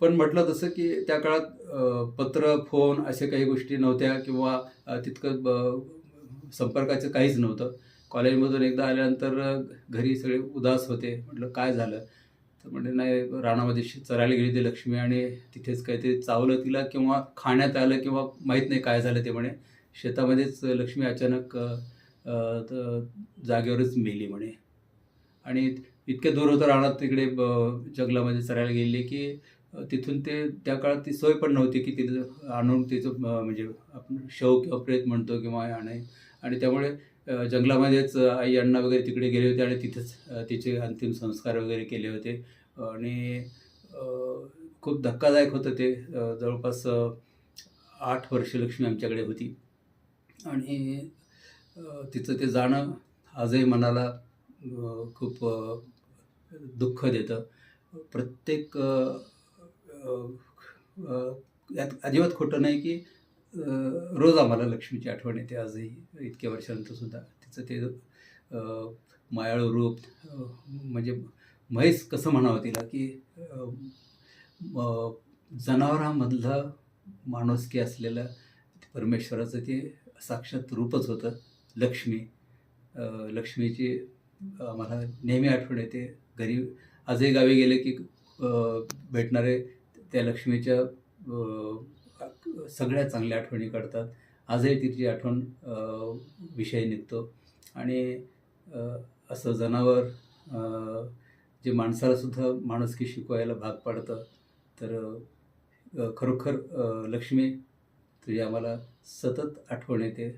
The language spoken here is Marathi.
पण म्हटलं तसं की त्या काळात पत्र फोन अशा काही गोष्टी नव्हत्या किंवा तितकं ब- संपर्काचं काहीच नव्हतं. कॉलेजमधून एकदा आल्यानंतर घरी सगळे उदास होते. म्हटलं काय झालं? तर म्हणजे नाही रानामध्ये चरायला गेली ती लक्ष्मी आणि तिथेच काहीतरी चावलं तिला किंवा खाण्यात आलं किंवा माहीत नाही काय झालं ते म्हणे. शेतामध्येच लक्ष्मी अचानक जागेवरच मेली म्हणे. आणि इतक्या दूर होतं रानात तिकडे ब- जंगलामध्ये चरायला गेली की तिथून ते त्या काळात ती सोय पण नव्हती की तिथं आणून तिचं म्हणजे आपण शव किंवा प्रेत म्हणतो किंवा आणि आणि त्यामुळे जंगलामध्येच आई अण्णा वगैरे तिकडे गेले होते आणि तिथेच तिचे अंतिम संस्कार वगैरे केले होते. आणि खूप धक्कादायक होतं ते. जवळपास आठ वर्ष लक्ष्मी आमच्याकडे होती. आणि तिचं ते जाणं आजही मनाला खूप दुःख देतं. प्रत्येक यात अजिबात खोटं नाही की रोज आम्हाला लक्ष्मीची आठवण येते आजही इतक्या वर्षानंतर सुद्धा. तिचं ते मायाळू रूप म्हणजे म्हैस कसं म्हणावं तिला की अ, माणुसकी असलेलं परमेश्वराचं ते साक्षात रूपच होतं लक्ष्मी. लक्ष्मीची आम्हाला नेहमी आठवण येते. घरी आजही गावी गेले की भेटणारे त्या लक्ष्मीच्या सगळ्या चांगल्या आठवणी काढतात. आजही तिची आठवण विषय निघतो. आणि असं जनावर जे माणसाला सुद्धा माणुसकी शिकवायला भाग पाडतं तर खरोखर लक्ष्मी तुझी आम्हाला सतत आठवण येते.